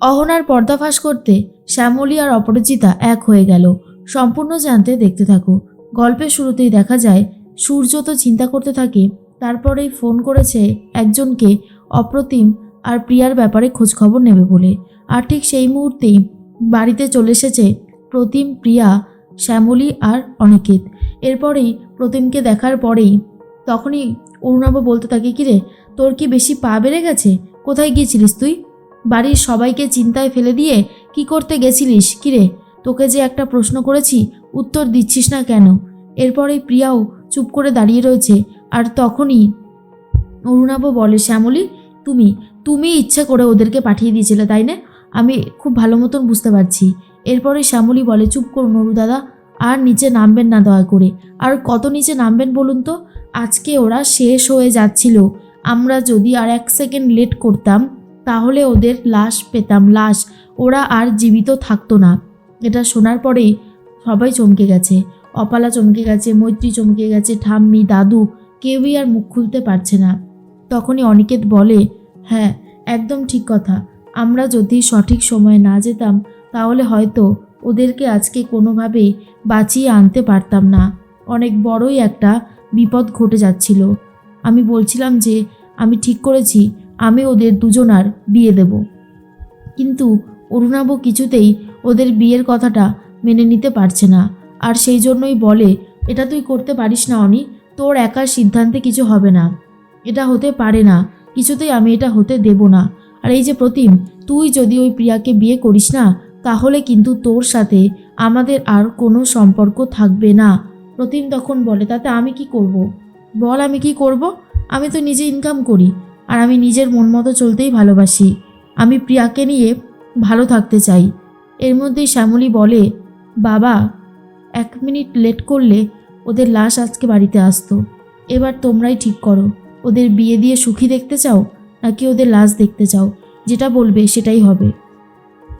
অহনার পর্দাফাশ করতে শ্যামলী আর অপরাজিতা এক হয়ে গেল। সম্পূর্ণ জানতে দেখতে থাকো। গল্পের শুরুতেই দেখা যায়, সূর্য তো চিন্তা করতে থাকে, তারপরেই ফোন করেছে একজনকে অপ্রতিম আর প্রিয়ার ব্যাপারে খোঁজখবর নেবে বলে। আর ঠিক সেই মুহূর্তেই বাড়িতে চলে এসেছে প্রতিম, প্রিয়া, শ্যামলী আর অনিকেত। এরপরেই প্রতিমকে দেখার পরেই তখনই অরুণাব বলতে থাকে, কিরে, তোর কি বেশি পা বেড়ে গেছে? কোথায় গিয়েছিলিস তুই? বাড়ির সবাইকে চিন্তায় ফেলে দিয়ে, কি করতে গেছিলিস? কিরে তোকে যে একটা প্রশ্ন করেছি, উত্তর দিচ্ছিস না কেন? এরপরেই প্রিয়াও চুপ করে দাঁড়িয়ে রয়েছে। আর তখনই অরুণাব বলে, শ্যামলী, তুমি তুমি ইচ্ছে করে ওদেরকে পাঠিয়ে দিয়েছিলে, তাই না? আমি খুব ভালো মতন বুঝতে পারছি। এরপরে শ্যামলী বলে, চুপ করুন অরু দাদা, আর নিচে নামবেন না দয়া করে। আর কত নিচে নামবেন বলুন তো? আজকে ওরা শেষ হয়ে যাচ্ছিল। আমরা যদি আর এক সেকেন্ড লেট করতাম তাহলে ওদের লাশ পেতাম, লাশ। ওরা আর জীবিত থাকতো না। এটা শোনার পরেই সবাই চমকে গেছে। অপালা চমকে গেছে, মৈত্রী চমকে গেছে, ঠাম্মি, দাদু, কেউই আর মুখ খুলতে পারছে না। তখনই অনিকেত বলে হ্যাঁ একদম ঠিক কথা। আমরা যদি সঠিক সময়ে না যেতাম, তাহলে হয়তো ওদেরকে আজকে কোনোভাবেই বাঁচিয়ে আনতে পারতাম না। অনেক বড়ই একটা বিপদ ঘটে যাচ্ছিল। আমি বলছিলাম যে, আমি ঠিক করেছি আমি ওদের দুজনার বিয়ে দেব। কিন্তু অরুণাব কিছুতেই ওদের বিয়ের কথাটা মেনে নিতে পারছে না। আর সেই জন্যই বলে, এটা তুই করতে পারিস না অনি, তোর একার সিদ্ধান্তে কিছু হবে না। এটা হতে পারে না, কিছুতেই আমি এটা হতে দেব না। আর এই যে প্রতিম, তুই যদি ওই প্রিয়াকে বিয়ে করিস না, তাহলে কিন্তু তোর সাথে আমাদের আর কোনো সম্পর্ক থাকবে না। প্রতিম তখন বলে, তাতে আমি কি করব। বল আমি কি করব? আমি তো নিজে ইনকাম করি। আর আমি নিজের মন মতো চলতেই ভালোবাসি। আমি প্রিয়াকে নিয়ে ভালো থাকতে চাই। এর মধ্যেই শ্যামলী বলে, বাবা, এক মিনিট লেট করলে ওদের লাশ আজকে বাড়িতে আসতো। এবার তোমরাই ঠিক করো। ওদের বিয়ে দিয়ে সুখী দেখতে চাও নাকি ওদের লাশ দেখতে চাও? যেটা বলবে সেটাই হবে।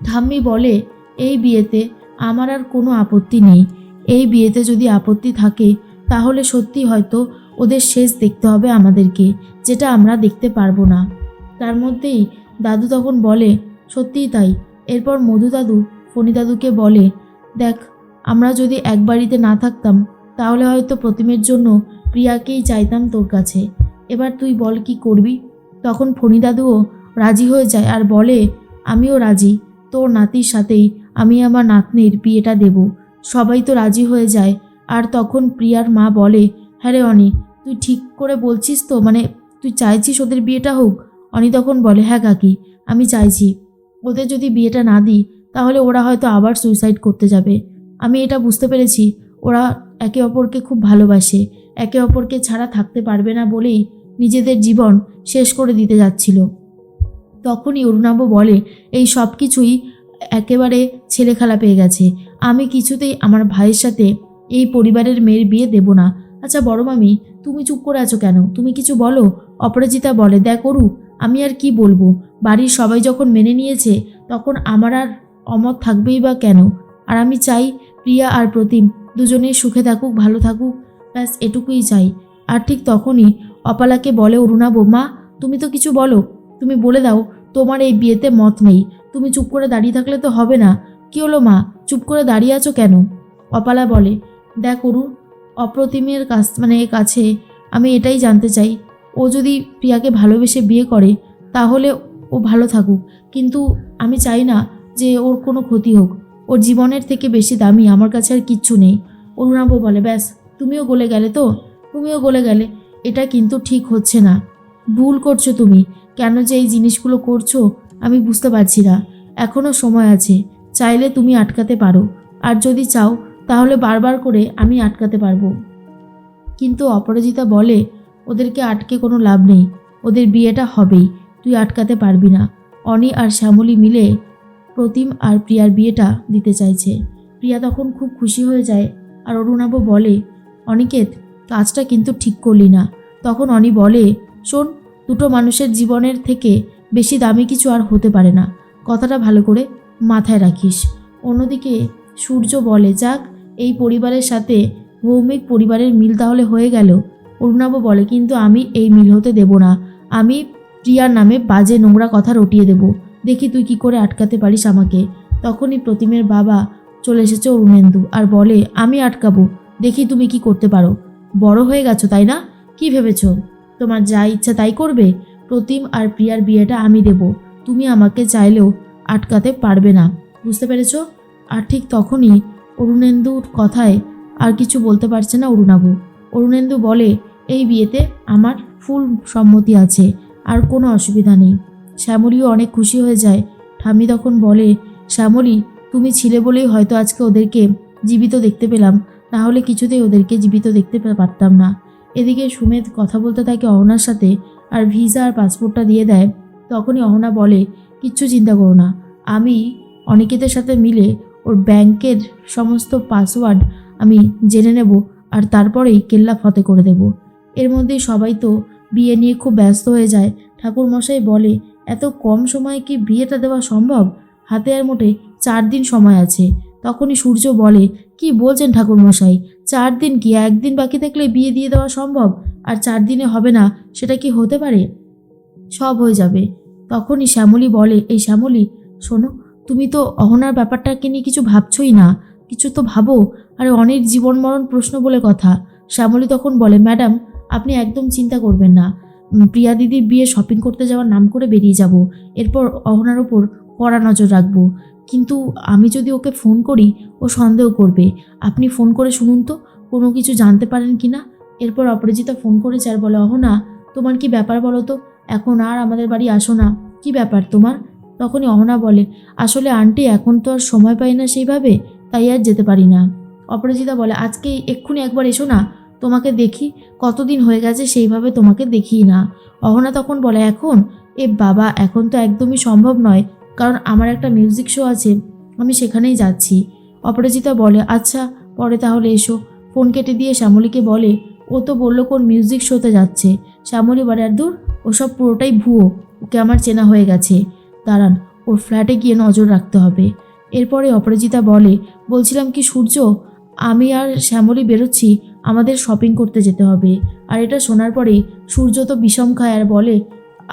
ঠাম্মি বলে, এই বিয়েতে আমার আর কোনো আপত্তি নেই। এই বিয়েতে যদি আপত্তি থাকে, তাহলে সত্যি হয়তো ওদের শেষ দেখতে হবে আমাদেরকে, যেটা আমরা দেখতে পারব না। তার মধ্যেই দাদু তখন বলে, সত্যিই তাই। এরপর মধু দাদু, ফণি দাদুকে বলে, দেখ, আমরা যদি এক বাড়িতে না থাকতাম, তাহলে হয়তো প্রতিমের জন্য প্রিয়াকেই চাইতাম তোর কাছে। এবার তুই বল কি করবি? তখন ফণি দাদুও রাজি হয়ে যায় আর বলে, আমিও রাজি। তোর নাতির সাথেই আমি আমার নাতনির বিয়েটা দেব। সবাই তো রাজি হয়ে যায়। আর তখন প্রিয়ার মা বলে হ্যাঁ রে অনি, তুই ঠিক করে বলছিস তো মানে তুই চাইছিস ওদের বিয়েটা হোক? অনি তখন বলে হ্যাঁ কাকি, আমি চাইছি। ওদের যদি বিয়েটা না দিই, তাহলে ওরা হয়তো আবার সুইসাইড করতে যাবে। আমি এটা বুঝতে পেরেছি, ওরা একে অপরকে খুব ভালোবাসে। একে অপরকে ছাড়া থাকতে পারবে না বলেই নিজেদের জীবন শেষ করে দিতে যাচ্ছিল। তখনই অরুণাব বলে, এই সব কিছুই একেবারে ছেলেখেলা পেয়ে গেছে। আমি কিছুতেই আমার ভাইয়ের সাথে এই পরিবারের মেয়ের বিয়ে দেব না। আচ্ছা বড় মামি, তুমি চুপ করে আছো কেন? তুমি কিছু বলো? অপরাজিতা বলে, দেখ করু আমি আর কি বলব? বাড়ির সবাই যখন মেনে নিয়েছে, তখন আমার আর অমত থাকবেই বা কেন? আর আমি চাই প্রিয়া আর প্রতিম দুজনেই সুখে থাকুক, ভালো থাকুক, ব্যাস এটুকুই চাই। আর ঠিক তখনই অপালাকে বলে, অরুণা মা তুমি তো কিছু বলো? তুমি বলে দাও, তোমার এই বিয়েতে মত নেই। তুমি চুপ করে দাঁড়িয়ে থাকলে তো হবে না। কি হলো মা? চুপ করে দাঁড়িয়ে আছো কেন? অপালা বলে, দেখ অরু অপ্রতিমের কাছ মানে কাছে আমি এটাই জানতে চাই। ও যদি প্রিয়াকে ভালোবেসে বিয়ে করে, তাহলে ও ভালো থাকুক। কিন্তু আমি চাই না যে ওর কোনো ক্ষতি হোক। ওর জীবনের থেকে বেশি দামি আমার কাছে আর কিচ্ছু নেই। অরুণাব বলে, ব্যাস, তুমিও গলে গেলে তো? তুমিও গলে গেলে? এটা কিন্তু ঠিক হচ্ছে না। ভুল করছ তুমি। কেন যে এই জিনিসগুলো করছ, আমি বুঝতে পারছি না। এখনও সময় আছে। চাইলে তুমি আটকাতে পারো। আর যদি চাও তাহলে বারবার করে আমি আটকাতে পারব। কিন্তু অপরাজিতা বলে, ওদেরকে আটকে কোনো লাভ নেই, ওদের বিয়েটা হবেই, তুই আটকাতে পারবি না। অনি আর শ্যামলী মিলে প্রতিম আর প্রিয়ার বিয়েটা দিতে চাইছে। প্রিয়া তখন খুব খুশি হয়ে যায় আর অরুণাব বলে, অনিকেত, কাজটা কিন্তু ঠিক করলি না। তখন অনি বলে, শোন, দুটো মানুষের জীবনের থেকে বেশি দামি কিছু আর হতে পারে না। কথাটা ভালো করে মাথায় রাখিস। অন্যদিকে সূর্য বলে, যাক এই পরিবারের সাথে ভৌমিক পরিবারের মিল তাহলে হয়ে গেল? অরুণাব বলে, কিন্তু আমি এই মিল হতে দেব না। আমি প্রিয়ার নামে বাজে নোংরা কথা রটিয়ে দেব। দেখি তুই কি করে আটকাতে পারিস আমাকে। তখনই প্রতিমের বাবা চলে এসেছে অরুণেন্দু আর বলে, আমি আটকাবো। দেখি তুমি কি করতে পারো। বড় হয়ে গেছো, তাই না? কি ভেবেছ? তোমার যা ইচ্ছা তাই করবে। প্রতিম আর প্রিয়ার বিয়েটা আমি দেব। তুমি আমাকে চাইলেও আটকাতে পারবে না। বুঝতে পেরেছ? আর ঠিক তখনই অরুণেন্দুর কথায় আর কিছু বলতে পারছে না অরুণাবু। অরুণেন্দু বলে, এই বিয়েতে আমার ফুল সম্মতি আছে, আর কোনো অসুবিধা নেই। শ্যামলীও অনেক খুশি হয়ে যায়। ঠাম্মি তখন বলে, শ্যামলী, তুমি ছিলে বলেই হয়তো আজকে ওদেরকে জীবিত দেখতে পেলাম। না হলে কিছুতেই ওদেরকে জীবিত দেখতে পারতাম না। এদিকে সুমেধ কথা বলতে থাকে অহনার সাথে আর ভিসা আর পাসপোর্টটা দিয়ে দেয়। তখনই অহনা বলে, কিচ্ছু চিন্তা করো না। আমি অনিকেতের সাথে মিলে ওর ব্যাংকের সমস্ত পাসওয়ার্ড আমি জেনে নেব আর তারপরেই কেল্লা ফতে করে দেব। এর মধ্যেই সবাই তো বিয়ে নিয়ে খুব ব্যস্ত হয়ে যায়। ঠাকুর মশাই বলে, এত কম সময়ে কি বিয়েটা দেওয়া সম্ভব? হাতে আর মোটে চার দিন সময় আছে। তখনই সূর্য বলে, কি বলছেন ঠাকুর মশাই চার দিন কি? একদিন বাকি থাকলে বিয়ে দিয়ে দেওয়া সম্ভব? আর চার দিনে হবে না, সেটা কি হতে পারে? সব হয়ে যাবে। তখনই শ্যামলী বলে, এই শ্যামলী, শোনো তুমি তো অহনার ব্যাপারটাকে নিয়ে কিছু ভাবছই না। কিছু তো ভাবো। আরে অনেক জীবন মরণ প্রশ্ন বলে কথা। শ্যামলী তখন বলে, ম্যাডাম, আপনি একদম চিন্তা করবেন না। প্রিয়া দিদির বিয়ে শপিং করতে যাওয়ার নাম করে বেরিয়ে যাব। এরপর অহনার ওপর কড়া নজর রাখব। কিন্তু আমি যদি ওকে ফোন করি, ও সন্দেহ করবে। আপনি ফোন করে শুনুন তো, কোনো কিছু জানতে পারেন কি না? এরপর অপরাজিতা ফোন করেছে আর বলে, অহনা, তোমার কি ব্যাপার বলো তো? এখন আর আমাদের বাড়ি আসো না। কি ব্যাপার তোমার? তখনই অহনা বলে, আসলে আন্টি এখন তো আর সময় পাই না সেইভাবে, তাই আর যেতে পারি না। অপরাজিতা বলে, আজকে এক্ষুনি একবার এসো না, তোমাকে দেখি, কতদিন হয়ে গেছে সেইভাবে তোমাকে দেখি না। অহনা তখন বলে, এখন? এ বাবা, এখন তো একদমই সম্ভব নয়, কারণ আমার একটা মিউজিক শো আছে, আমি সেখানেই যাচ্ছি। অপরাজিতা বলে আচ্ছা পরে তাহলে এসো। ফোন কেটে দিয়ে শ্যামলীকে বলে, ও তো বলল কোন মিউজিক শোতে যাচ্ছে। শ্যামলী বলে, আর দূর, ওসব পুরোটাই ভুয়ো, ওকে আমার চেনা হয়ে গেছে। দাঁড়ান, ওর ফ্ল্যাটে গিয়ে নজর রাখতে হবে। এরপরে অপরাজিতা বলে, বলছিলাম কি, সূর্য, আমি আর শ্যামলী বেরোচ্ছি, আমাদের শপিং করতে যেতে হবে। আর এটা শোনার পরে সূর্য তো বিষম খায় আর বলে,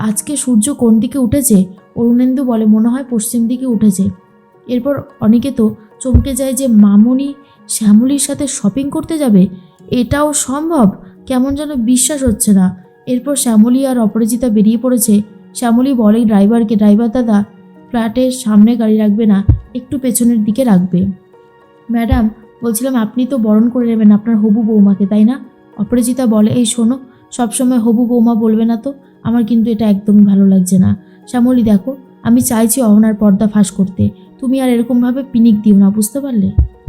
আজকে সূর্য কোন দিকে উঠেছে? অরুণেন্দু বলে, মনে হয় পশ্চিম দিকে উঠেছে। এরপর অনেকে তো চমকে যায় যে, মামনি শ্যামলীর সাথে শপিং করতে যাবে? এটাও সম্ভব? কেমন যেন বিশ্বাস হচ্ছে না। এরপর শ্যামলী আর অপরাজিতা বেরিয়ে পড়েছে শ্যামলী বলে, ড্রাইভারকে, ড্রাইভার দাদা, ফ্ল্যাটের সামনে গাড়ি রাখবে না, একটু পেছনের দিকে রাখবে। ম্যাডাম, বলছিলাম আপনি তো বরণ করে নেবেন আপনার হবু বৌমাকে, তাই না? অপরাজিতা বলে, এই শোনো, সবসময় হবু বৌমা বলবে না তো, আমার কিন্তু এটা একদমই ভালো লাগছে না। শ্যামলী, দেখো, আমি চাইছি অহনার পর্দা ফাঁস করতে, তুমি আর এরকমভাবে পিনিক দিও না, বুঝতে পারলে?